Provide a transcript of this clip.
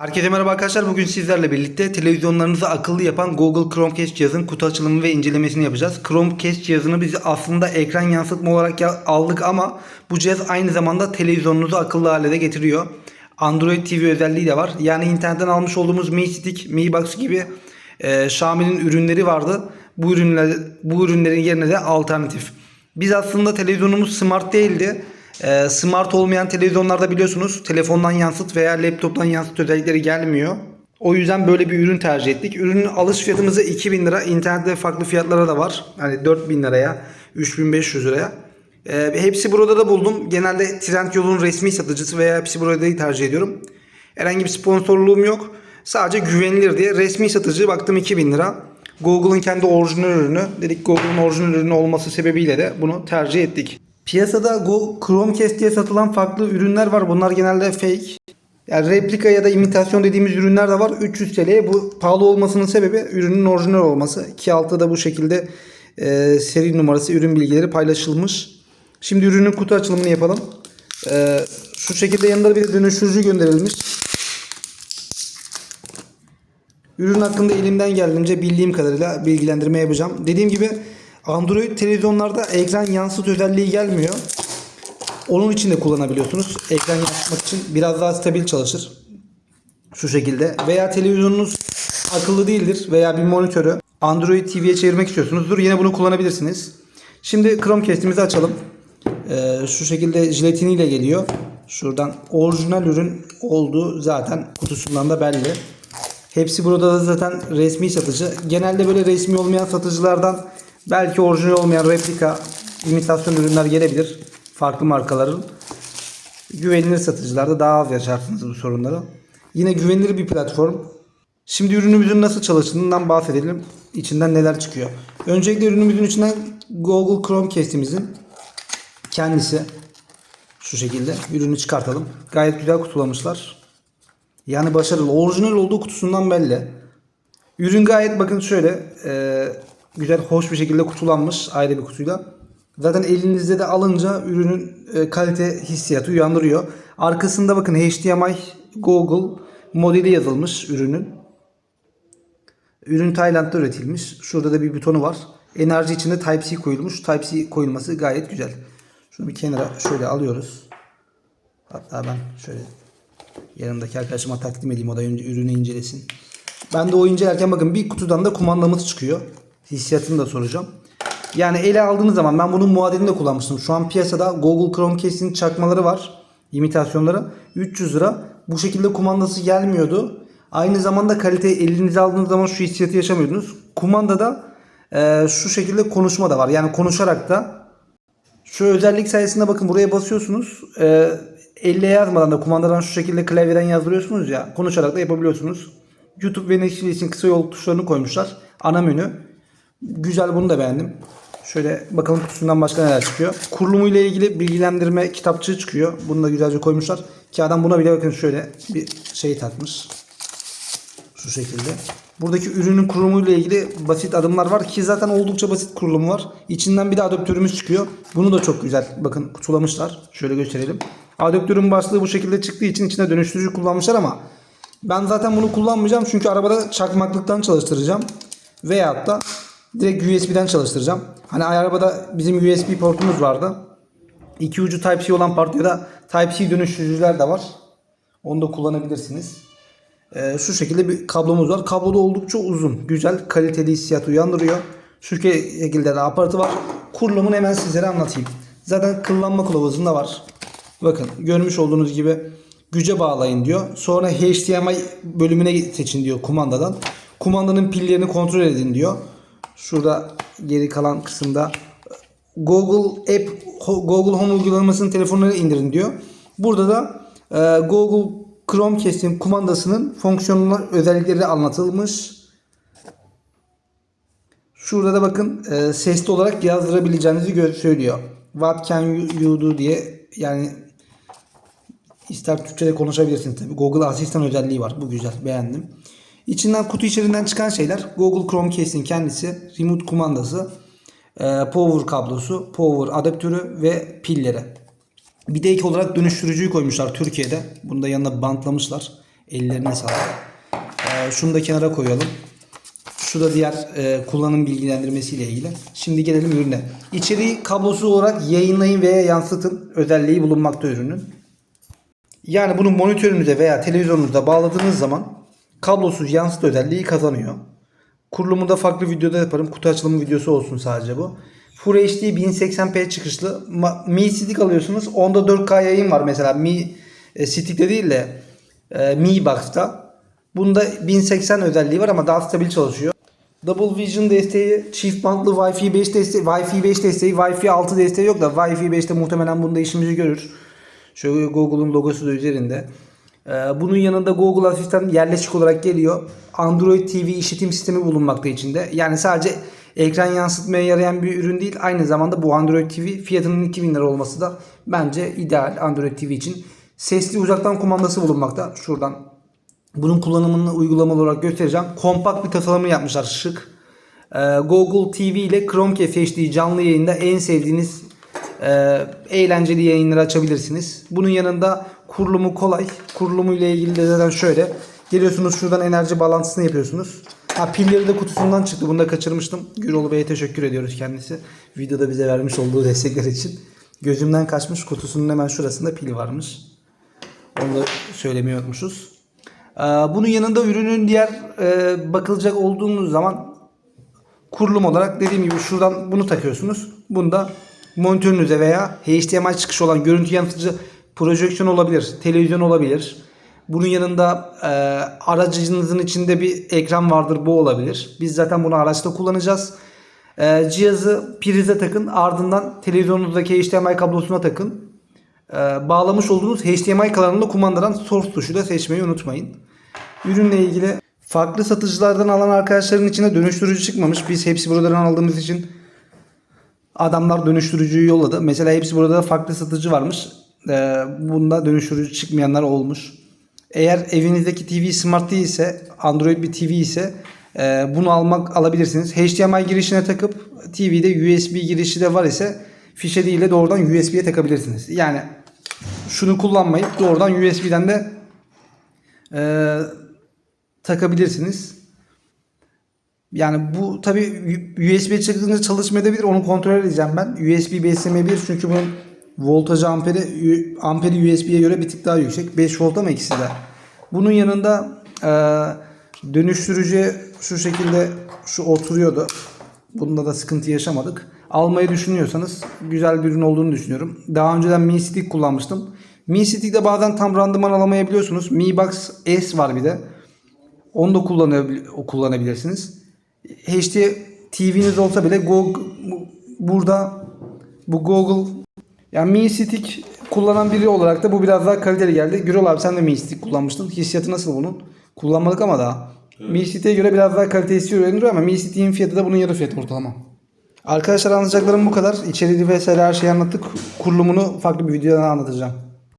Herkese merhaba arkadaşlar. Bugün sizlerle birlikte televizyonlarınızı akıllı yapan Google Chromecast cihazın kutu açılımı ve incelemesini yapacağız. Chromecast cihazını biz aslında ekran yansıtma olarak aldık ama bu cihaz aynı zamanda televizyonunuzu akıllı hale de getiriyor. Android TV özelliği de var. Yani internetten almış olduğumuz Mi Stick, Mi Box gibi e, Xiaomi'nin ürünleri vardı. Bu ürünler bu ürünlerin yerine de alternatif. Biz aslında televizyonumuz smart değildi. Ee, smart olmayan televizyonlarda biliyorsunuz telefondan yansıt veya laptoptan yansıt özellikleri gelmiyor. O yüzden böyle bir ürün tercih ettik. Ürünün alış fiyatımızı 2000 lira. İnternette farklı fiyatlara da var. Hani 4000 liraya, 3500 liraya. Ee, hepsi burada da buldum. Genelde Trendyol'un resmi satıcısı veya hepsi burada'yı tercih ediyorum. Herhangi bir sponsorluğum yok. Sadece güvenilir diye resmi satıcı baktım 2000 lira. Google'ın kendi orijinal ürünü. Dedik Google'ın orijinal ürünü olması sebebiyle de bunu tercih ettik. Piyasada Go Chromecast diye satılan farklı ürünler var. Bunlar genelde fake. Yani replika ya da imitasyon dediğimiz ürünler de var. 300 TL'ye bu pahalı olmasının sebebi ürünün orijinal olması. Ki altta da bu şekilde e, seri numarası, ürün bilgileri paylaşılmış. Şimdi ürünün kutu açılımını yapalım. E, şu şekilde yanında bir dönüştürücü gönderilmiş. Ürün hakkında elimden geldiğince bildiğim kadarıyla bilgilendirme yapacağım. Dediğim gibi Android televizyonlarda ekran yansıt özelliği gelmiyor. Onun için de kullanabiliyorsunuz. Ekran yansıtmak için biraz daha stabil çalışır. Şu şekilde. Veya televizyonunuz akıllı değildir veya bir monitörü Android TV'ye çevirmek istiyorsunuzdur. Yine bunu kullanabilirsiniz. Şimdi Chromecast'imizi açalım. Ee, şu şekilde jiletiniyle geliyor. Şuradan orijinal ürün olduğu zaten kutusundan da belli. Hepsi burada da zaten resmi satıcı. Genelde böyle resmi olmayan satıcılardan belki orijinal olmayan replika, imitasyon ürünler gelebilir. Farklı markaların. Güvenilir satıcılarda daha az yaşarsınız bu sorunları. Yine güvenilir bir platform. Şimdi ürünümüzün nasıl çalıştığından bahsedelim. İçinden neler çıkıyor. Öncelikle ürünümüzün içinden Google Chromecast'imizin kendisi şu şekilde ürünü çıkartalım. Gayet güzel kutulamışlar. Yani başarılı. Orijinal olduğu kutusundan belli. Ürün gayet bakın şöyle e, güzel hoş bir şekilde kutulanmış ayrı bir kutuyla. Zaten elinizde de alınca ürünün e, kalite hissiyatı uyandırıyor. Arkasında bakın HDMI Google modeli yazılmış ürünün. Ürün Tayland'da üretilmiş. Şurada da bir butonu var. Enerji içinde Type-C koyulmuş. Type-C koyulması gayet güzel. Şunu bir kenara şöyle alıyoruz. Hatta ben şöyle yanımdaki arkadaşıma takdim edeyim. O da ürünü incelesin. Ben de o incelerken bakın bir kutudan da kumandamız çıkıyor. Hissiyatını da soracağım. Yani ele aldığınız zaman ben bunun muadilini de kullanmıştım. Şu an piyasada Google Chromecast'in çakmaları var. imitasyonları. 300 lira. Bu şekilde kumandası gelmiyordu. Aynı zamanda kaliteyi elinize aldığınız zaman şu hissiyatı yaşamıyordunuz. Kumandada e, şu şekilde konuşma da var. Yani konuşarak da şu özellik sayesinde bakın buraya basıyorsunuz. E, elle yazmadan da kumandadan şu şekilde klavyeden yazdırıyorsunuz ya. Konuşarak da yapabiliyorsunuz. YouTube ve Netflix için kısa yol tuşlarını koymuşlar. Ana menü. Güzel bunu da beğendim. Şöyle bakalım kutusundan başka neler çıkıyor. Kurulumu ile ilgili bilgilendirme kitapçığı çıkıyor. Bunu da güzelce koymuşlar. Ki adam buna bile bakın şöyle bir şey takmış. Şu şekilde. Buradaki ürünün kurulumuyla ilgili basit adımlar var ki zaten oldukça basit kurulumu var. İçinden bir de adaptörümüz çıkıyor. Bunu da çok güzel bakın kutulamışlar. Şöyle gösterelim. Adaptörün başlığı bu şekilde çıktığı için içine dönüştürücü kullanmışlar ama ben zaten bunu kullanmayacağım çünkü arabada çakmaklıktan çalıştıracağım. Veyahut da direkt USB'den çalıştıracağım. Hani arabada bizim USB portumuz vardı. İki ucu Type-C olan part ya da Type-C dönüştürücüler de var. Onu da kullanabilirsiniz. Ee, şu şekilde bir kablomuz var. Kablo da oldukça uzun. Güzel, kaliteli hissiyat uyandırıyor. Şu şekilde de aparatı var. Kurulumunu hemen sizlere anlatayım. Zaten kullanma kılavuzunda var. Bakın görmüş olduğunuz gibi güce bağlayın diyor. Sonra HDMI bölümüne seçin diyor kumandadan. Kumandanın pillerini kontrol edin diyor. Şurada geri kalan kısımda Google App Google Home uygulamasını telefonlara indirin diyor. Burada da e, Google Chromecast'in kumandasının fonksiyonel özellikleri anlatılmış. Şurada da bakın e, sesli olarak yazdırabileceğinizi gö- söylüyor. What can you do diye yani ister Türkçe'de konuşabilirsin tabi. Google Asistan özelliği var. Bu güzel. Beğendim. İçinden kutu içerisinden çıkan şeyler Google Chromecast'in kendisi, remote kumandası, e, power kablosu, power adaptörü ve pilleri. Bir de ek olarak dönüştürücüyü koymuşlar Türkiye'de. Bunu da yanına bantlamışlar. Ellerine sağlık. Ee, şunu da kenara koyalım. Şu da diğer e, kullanım bilgilendirmesiyle ilgili. Şimdi gelelim ürüne. İçeriği kablosuz olarak yayınlayın veya yansıtın özelliği bulunmakta ürünün. Yani bunu monitörünüze veya televizyonunuza bağladığınız zaman kablosuz yansıt özelliği kazanıyor. Kurulumu da farklı videoda yaparım. Kutu açılımı videosu olsun sadece bu. Full HD 1080p çıkışlı. Mi Stick alıyorsunuz. Onda 4K yayın var mesela. Mi Stick'te değil de e, Mi Box'ta. Bunda 1080 özelliği var ama daha stabil çalışıyor. Double Vision desteği, çift bantlı Wi-Fi 5 desteği, Wi-Fi 5 desteği, Wi-Fi 6 desteği yok da Wi-Fi 5'te muhtemelen bunda işimizi görür. Şöyle Google'un logosu da üzerinde. Ee, bunun yanında Google Asistan yerleşik olarak geliyor. Android TV işletim sistemi bulunmakta içinde. Yani sadece ekran yansıtmaya yarayan bir ürün değil. Aynı zamanda bu Android TV fiyatının 2000 lira olması da bence ideal Android TV için. Sesli uzaktan kumandası bulunmakta. Şuradan bunun kullanımını uygulamalı olarak göstereceğim. Kompakt bir tasarımı yapmışlar şık. Ee, Google TV ile Chromecast HD canlı yayında en sevdiğiniz e, eğlenceli yayınları açabilirsiniz. Bunun yanında kurulumu kolay. Kurulumu ile ilgili de zaten şöyle. Geliyorsunuz şuradan enerji bağlantısını yapıyorsunuz. Ha pilleri de kutusundan çıktı. Bunu da kaçırmıştım. Gürol Bey'e teşekkür ediyoruz kendisi. Videoda bize vermiş olduğu destekler için. Gözümden kaçmış kutusunun hemen şurasında pil varmış. Onu da söylemeyi unutmuşuz. Ee, Bunun yanında ürünün diğer e, bakılacak olduğumuz zaman kurulum olarak dediğim gibi şuradan bunu takıyorsunuz. Bunda monitörünüze veya HDMI çıkışı olan görüntü yansıtıcı projeksiyon olabilir, televizyon olabilir. Bunun yanında e, aracınızın içinde bir ekran vardır bu olabilir. Biz zaten bunu araçta kullanacağız. E, cihazı prize takın ardından televizyonunuzdaki HDMI kablosuna takın. E, bağlamış olduğunuz HDMI kanalında kumandadan source tuşu da seçmeyi unutmayın. Ürünle ilgili farklı satıcılardan alan arkadaşların içinde dönüştürücü çıkmamış. Biz hepsi buradan aldığımız için adamlar dönüştürücüyü yolladı. Mesela hepsi burada da farklı satıcı varmış. Ee, bunda dönüştürücü çıkmayanlar olmuş. Eğer evinizdeki TV smart değilse, Android bir TV ise e, bunu almak alabilirsiniz. HDMI girişine takıp TV'de USB girişi de var ise fişe değil de doğrudan USB'ye takabilirsiniz. Yani şunu kullanmayıp doğrudan USB'den de e, takabilirsiniz. Yani bu tabi USB çıktığında çalışmayabilir. Onu kontrol edeceğim ben. USB BSM1 çünkü bunun voltajı amperi amperi USB'ye göre bir tık daha yüksek. 5 volt ama ikisi de. Bunun yanında e, dönüştürücü şu şekilde şu oturuyordu. Bunda da sıkıntı yaşamadık. Almayı düşünüyorsanız güzel bir ürün olduğunu düşünüyorum. Daha önceden Mi Stick kullanmıştım. Mi Stick'te bazen tam randıman alamayabiliyorsunuz. Mi Box S var bir de. Onu da kullanabil- kullanabilirsiniz. HD TV'niz olsa bile Google, bu- burada bu Google yani Mi Stick kullanan biri olarak da bu biraz daha kaliteli geldi. Gürol abi sen de Mi Stick kullanmıştın. Hissiyatı nasıl bunun? Kullanmadık ama daha. Mi Stick'e göre biraz daha kalitesi ürünüyor ama Mi Stick'in fiyatı da bunun yarı fiyatı ortalama. Arkadaşlar anlatacaklarım bu kadar. İçeriği vesaire her şeyi anlattık. Kurulumunu farklı bir videoda anlatacağım.